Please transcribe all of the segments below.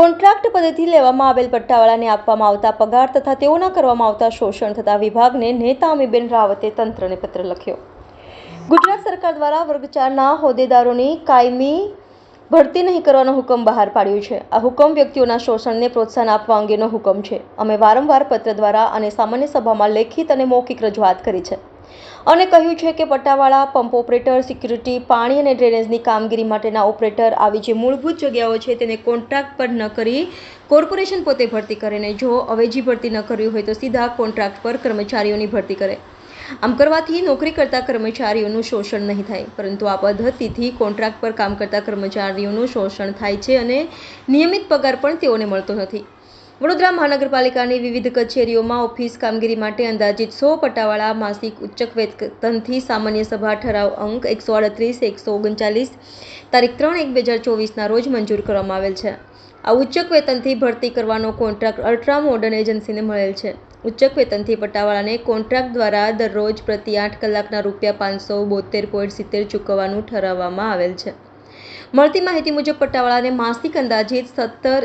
Contract પદ્ધતિ લેવામાં આવેલ પટ્ટાવાળાને આપવામાં આવતા પગાર તથા તેઓના કરવામાં આવતા શોષણ થતા વિભાગને નેતા અમીબેન રાવતે તંત્રને પત્ર લખ્યો. ગુજરાત સરકાર દ્વારા વર્ગ ચારના હોદ્દેદારોની કાયમી ભરતી નહીં કરવાનો હુકમ બહાર પાડ્યો છે. આ હુકમ વ્યક્તિઓના શોષણને પ્રોત્સાહન આપવા અંગેનો હુકમ છે. અમે વારંવાર પત્ર દ્વારા અને સામાન્ય સભામાં લેખિત અને મૌખિક રજૂઆત કરી છે. અને કહ્યું છે કે પટ્ટાવાળા પંપ ઓપરેટર, સિક્યુરિટી, પાણી અને ડ્રેનેજની કામગીરી માટેના ઓપરેટર આવી જે મૂળભૂત જગ્યાઓ છે તેને કોન્ટ્રાક્ટ પર ન કરી કોર્પોરેશન પોતે ભરતી કરે ને જો અવેજી ભરતી ન કરવી હોય તો સીધા કોન્ટ્રાક્ટ પર કર્મચારીઓની ભરતી કરે. આમ કરવાથી નોકરી કરતા કર્મચારીઓનું શોષણ નહીં થાય, પરંતુ આ પદ્ધતિથી કોન્ટ્રાક્ટ પર કામ કરતા કર્મચારીઓનું શોષણ થાય છે અને નિયમિત પગાર પણ તેઓને મળતો નથી. વડોદરા મહાનગરપાલિકાની વિવિધ કચેરીઓમાં ઓફિસ કામગીરી માટે અંદાજિત સો પટ્ટાવાળા માસિક ઉચ્ચક વેતનથી સામાન્ય સભા ઠરાવ અંક એકસો અડત્રીસ એકસો ઓગણચાલીસ, તારીખ ત્રણ એક બે હજાર ચોવીસના રોજ મંજૂર કરવામાં આવેલ છે. આ ઉચ્ચક વેતનથી ભરતી કરવાનો કોન્ટ્રાક્ટ અલ્ટ્રા મોડર્ન એજન્સીને મળેલ છે. ઉચ્ચક વેતનથી પટ્ટાવાળાને કોન્ટ્રાક્ટ દ્વારા દરરોજ પ્રતિ આઠ કલાકના રૂપિયા પાંચસો બોતેર પોઈન્ટ સિત્તેર ચૂકવવાનું ઠરાવવામાં આવેલ છે. મળતી માહિતી મુજબ પટ્ટાવાળાને માસિક અંદાજિત સત્તર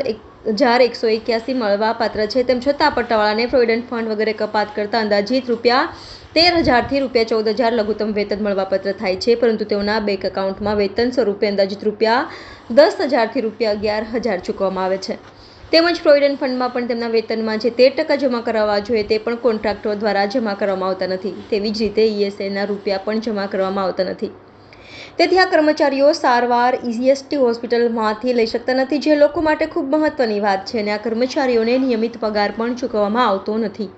હજાર એકસો એક્યાસી મળવા પાત્ર છે. તેમ છતાં પટ્ટાવાળાને પ્રોવિડન્ટ ફંડ વગેરે કપાત કરતા અંદાજિત રૂપિયા તેર હજારથી રૂપિયા ચૌદ હજાર લઘુત્તમ વેતન મળવાપત્ર થાય છે. પરંતુ તેઓના બેંક એકાઉન્ટમાં વેતન સ્વરૂપે અંદાજિત રૂપિયા દસ હજારથી રૂપિયા અગિયાર હજાર ચૂકવવામાં આવે છે. તેમજ પ્રોવિડન્ટ ફંડમાં પણ તેમના વેતનમાં જે તેર ટકા જમા કરાવવા જોઈએ તે પણ કોન્ટ્રાક્ટરો દ્વારા જમા કરવામાં આવતા નથી. તેવી જ રીતે ઈએસઆઈના રૂપિયા પણ જમા કરવામાં આવતા નથી. તેથી આ કર્મચારીઓ સારવાર ઈએસટી હોસ્પિટલમાંથી લઈ શકતા નથી, જે લોકો માટે ખૂબ મહત્વની વાત છે અને આ કર્મચારીઓને નિયમિત પગાર પણ ચૂકવવામાં આવતો નથી.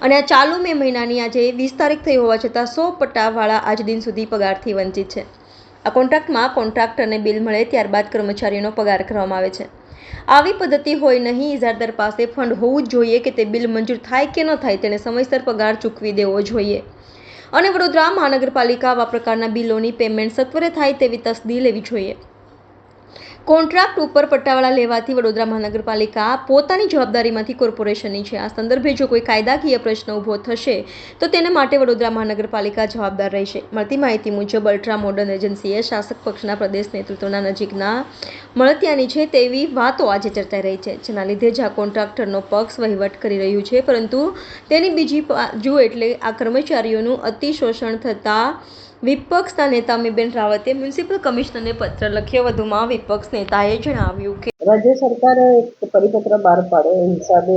અને આ ચાલુ મે મહિનાની આજે વીસ તારીખ થઈ હોવા છતાં સો પટ્ટાવાળા આજ દિન સુધી પગારથી વંચિત છે. આ કોન્ટ્રાક્ટમાં કોન્ટ્રાક્ટરને બિલ મળે ત્યારબાદ કર્મચારીઓનો પગાર કરવામાં આવે છે. આવી પદ્ધતિ હોય નહીં ઇજારદાર પાસે ફંડ હોવું જ જોઈએ કે તે બિલ મંજૂર થાય કે ન થાય, તેણે સમયસર પગાર ચૂકવી દેવો જોઈએ. અને વડોદરા મહાનગરપાલિકા આવા પ્રકારના બિલોની પેમેન્ટ સત્વરે થાય તેવી તસદી લેવી જોઈએ. કોન્ટ્રાક્ટ ઉપર પટ્ટાવાળા લેવાથી વડોદરા મહાનગરપાલિકા પોતાની જવાબદારીમાંથી કોર્પોરેશનની છે. આ સંદર્ભે જો કોઈ કાયદાકીય પ્રશ્ન ઊભો થશે, તો તેના માટે વડોદરા મહાનગરપાલિકા જવાબદાર રહેશે. મળતી માહિતી મુજબ, અલ્ટ્રા મોડર્ન એજન્સીએ શાસક પક્ષના પ્રદેશ નેતૃત્વના નજીકના મળતિયાની છે તેવી વાતો આજે ચર્ચાઈ રહી છે, જેના લીધે જ આ કોન્ટ્રાક્ટરનો પક્ષ વહીવટ કરી રહ્યું છે. પરંતુ તેની બીજી બાજુ એટલે આ કર્મચારીઓનું અતિશોષણ થતાં વિપક્ષના નેતા અમીબેન રાવતે મ્યુનિસિપલ કમિશનરને પત્ર લખ્યો. વધુમાં વિપક્ષ નેતાએ જણાવ્યું કે રાજ્ય સરકારે પરિપત્ર બહાર પાડ્યો. એ હિસાબે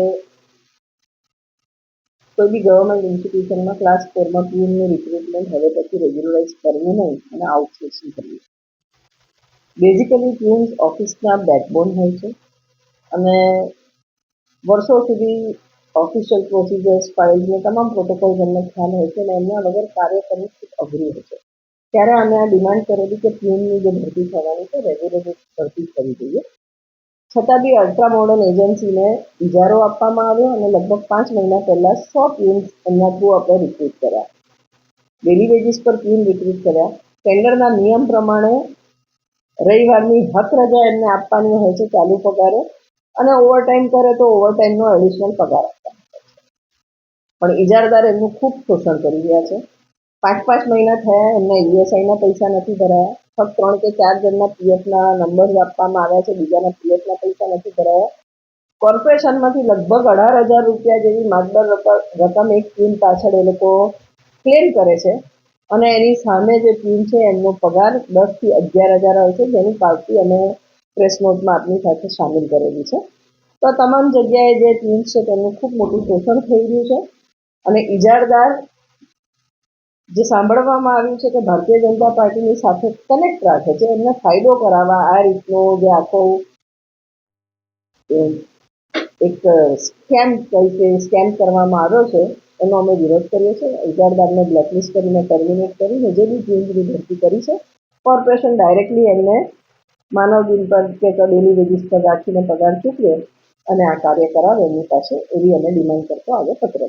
કોઈ બી ગવર્મેન્ટ ઇન્સ્ટિટ્યુશનમાં ક્લાસ ફોરમાં પીએમનું રિક્રુટમેન્ટ હવે પછી રેગ્યુલરાઇઝ કરવું નહીં અને આઉટસોર્સિંગ કરવું. બેઝિકલી પ્યુન્સ ઓફિસના બેકબોન હોય છે. અને વર્ષો સુધી ઓફિશિયલ પ્રોસિજર્સ ફાઇલ્સને તમામ પ્રોટોકોલ્સ એમને ખ્યાલ હોય છે અને એમના વગર કાર્ય કરવું ખૂબ અઘરું હોય છે. ત્યારે અમે આ ડિમાન્ડ કરેલી કે પીએમની જે ભરતી થવાની છે રેગ્યુલર ભરતી થવી જોઈએ. છતાં બી અલ્ટ્રા મોડર્ન એજન્સીને ઇજારો આપવામાં આવ્યો અને લગભગ પાંચ મહિના પહેલાં સો પીએમ્સ એમના થ્રુ આપણે રિક્રુટ કર્યા. ડેલી વેજીસ પર પીએમ રિક્રુટ કર્યા. ટેન્ડરના નિયમ પ્રમાણે રવિવારની હક રજા એમને આપવાની હોય છે ચાલુ પગારે. અને ઓવરટાઈમ કરે તો ઓવરટાઈમનો એડિશનલ પગાર. પણ ઇજારદાર એમનું ખૂબ શોષણ કરી રહ્યા છે. પાંચ પાંચ મહિના થયા, એમના ઈએસઆઈના પૈસા નથી ભરાયા. ફક્ત ત્રણ કે ચાર જણના પીએફના નંબર આપવામાં આવ્યા છે, બીજાના પીએફના પૈસા નથી ભરાયા. કોર્પોરેશનમાંથી લગભગ અઢાર હજાર રૂપિયા જેવી માતબર રકમ એક ટીમ પાછળ એ લોકો ક્લેમ કરે છે અને એની સામે જે ટીમ છે, એમનો પગાર દસથી અગિયાર હજાર હોય છે, જેની પાવતી અમે પ્રેસ નોટમાં આપની સાથે સામેલ કરેલી છે. તો તમામ જગ્યાએ જે ટીમ છે તેનું ખૂબ મોટું શોષણ થઈ રહ્યું છે. અને ઇજારદાર જે સાંભળવામાં આવ્યું છે કે ભારતીય જનતા પાર્ટીની સાથે કનેક્ટ રાખે છે, એમને ફાયદો કરાવવા આ રીતનો જે આખો એક સ્કેમ તરીકે સ્કેમ કરવામાં આવ્યો છે, એનો અમે વિરોધ કર્યો છે. ઇજારદારને બ્લેકલિસ્ટ કરીને ટર્મિનેટ કરીને જે બી ટીમની ભરતી કરી છે કોર્પોરેશન ડાયરેક્ટલી એમને માનવ દિન પર કે ડેલી વેજીસ પર રાખીને પગાર ચૂકવે અને આ કાર્ય કરાવે એમની પાસે, એવી અમે ડિમાન્ડ કરતો આજે પત્ર.